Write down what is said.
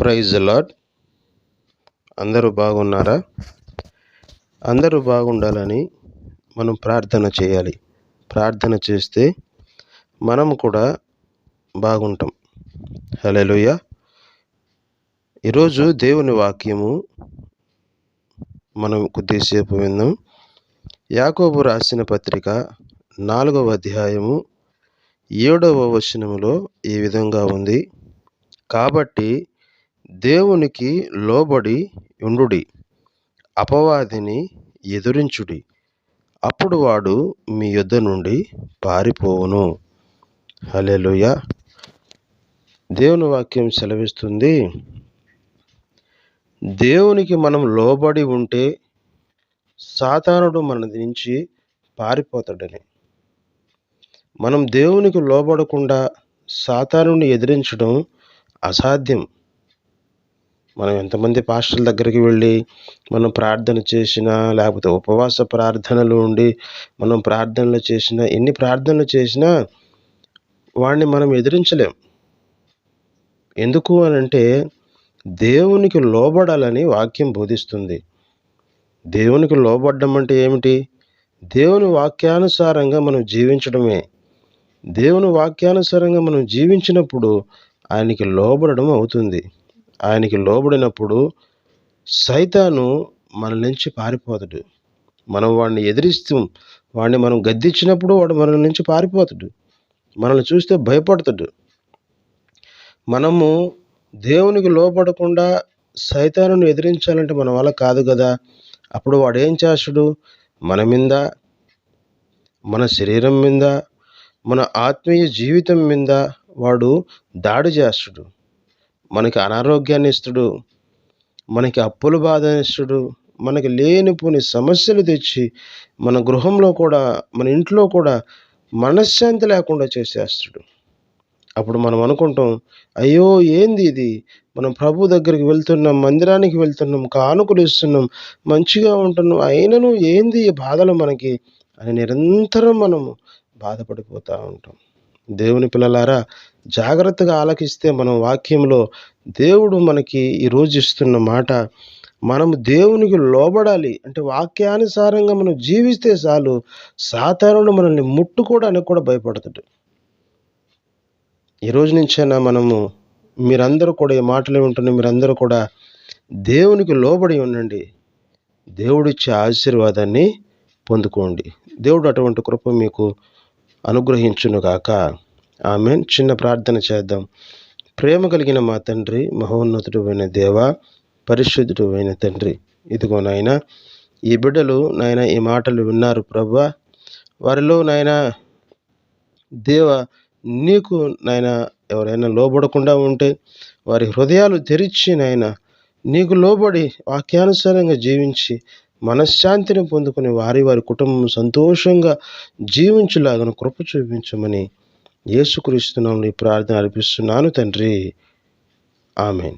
Praise lord అందరూ బాగున్నారా? అందరూ బాగుండాలని మనం ప్రార్థన చేయాలి. ప్రార్థన చేస్తే మనం కూడా బాగుంటాం. హలోయ ఈరోజు దేవుని వాక్యము మనం కొద్దిసేపు విందాం. యాకోబు రాసిన పత్రిక నాలుగవ అధ్యాయము ఏడవ వచనములో ఈ విధంగా ఉంది. కాబట్టి దేవునికి లోబడి ఉండుడి అపవాదిని ఎదురించుడి. అప్పుడు వాడు మీ యుద్ధ నుండి పారిపోవును. హలెలుయ దేవుని వాక్యం సెలవిస్తుంది దేవునికి మనం లోబడి ఉంటే సాతానుడు మన నుంచి పారిపోతాడని. మనం దేవునికి లోబడకుండా సాతానుని ఎదిరించడం అసాధ్యం. మనం ఎంతమంది పాస్టర్ల దగ్గరికి వెళ్ళి మనం ప్రార్థన చేసినా లేకపోతే ఉపవాస ప్రార్థనలు ఉండి మనం ప్రార్థనలు చేసినా ఎన్ని ప్రార్థనలు చేసినా వాడిని మనం ఎదిరించలేం. ఎందుకు అని అంటే దేవునికి లోబడాలని వాక్యం బోధిస్తుంది. దేవునికి లోబడ్డం అంటే ఏమిటి? దేవుని వాక్యానుసారంగా మనం జీవించడమే. దేవుని వాక్యానుసారంగా మనం జీవించినప్పుడు ఆయనకి లోబడడం అవుతుంది. ఆయనకి లోబడినప్పుడు సైతాను మన నుంచి పారిపోతాడు. మనం వాడిని ఎదిరిస్తూ వాడిని మనం గద్దించినప్పుడు వాడు మన నుంచి పారిపోతాడు. మనల్ని చూస్తే భయపడతాడు. మనము దేవునికి లోపడకుండా సైతాను ఎదిరించాలంటే మన వల్ల కాదు కదా. అప్పుడు వాడు ఏం చేస్తాడు? మన మీద మన శరీరం మీద మన ఆత్మీయ జీవితం మీద వాడు దాడి చేస్తాడు. మనకి అనారోగ్యాన్ని ఇస్తాడు మనకి అప్పుల బాధ ఇస్తుడు మనకి లేనిపోని సమస్యలు తెచ్చి మన గృహంలో కూడా మన ఇంట్లో కూడా మనశ్శాంతి లేకుండా చేసేస్తాడు. అప్పుడు మనం అనుకుంటాం అయ్యో ఏంది ఇది? మనం ప్రభు దగ్గరికి వెళ్తున్నాం మందిరానికి వెళ్తున్నాం కానుకలు ఇస్తున్నాం మంచిగా ఉంటున్నాం అయినను ఏంది ఈ బాధలు మనకి అని నిరంతరం మనము బాధపడిపోతూ ఉంటాం. దేవుని పిల్లలారా జాగ్రత్తగా ఆలకిస్తే మనం వాక్యంలో దేవుడు మనకి ఈరోజు ఇస్తున్న మాట మనము దేవునికి లోబడాలి. అంటే వాక్యానుసారంగా మనం జీవిస్తే చాలు సాధారణ మనల్ని ముట్టుకోవడానికి కూడా భయపడతాడు. ఈ రోజు నుంచైనా మనము మీరందరూ కూడా ఈ మాటలు ఉంటున్న మీరందరూ కూడా దేవునికి లోబడి ఉండండి. దేవుడిచ్చే ఆశీర్వాదాన్ని పొందుకోండి. దేవుడు అటువంటి కృప మీకు అనుగ్రహించును కాక ఆమె చిన్న ప్రార్థన చేద్దాం. ప్రేమ కలిగిన మా తండ్రి మహోన్నతుడు అయిన దేవ పరిశుద్ధుడు అయిన తండ్రి ఇదిగో నాయన ఈ బిడ్డలు నాయన ఈ మాటలు విన్నారు ప్రభా. వారిలో నాయన దేవ నీకు నాయన ఎవరైనా లోబడకుండా ఉంటే వారి హృదయాలు తెరిచి నాయన నీకు లోబడి వాక్యానుసారంగా జీవించి మనశ్శాంతిని పొందుకుని వారి వారి కుటుంబం సంతోషంగా జీవించులాగను కృప చూపించమని యేసుక్రీస్తున్నాను ఈ ప్రార్థన అర్పిస్తున్నాను తండ్రి. ఆమెన్.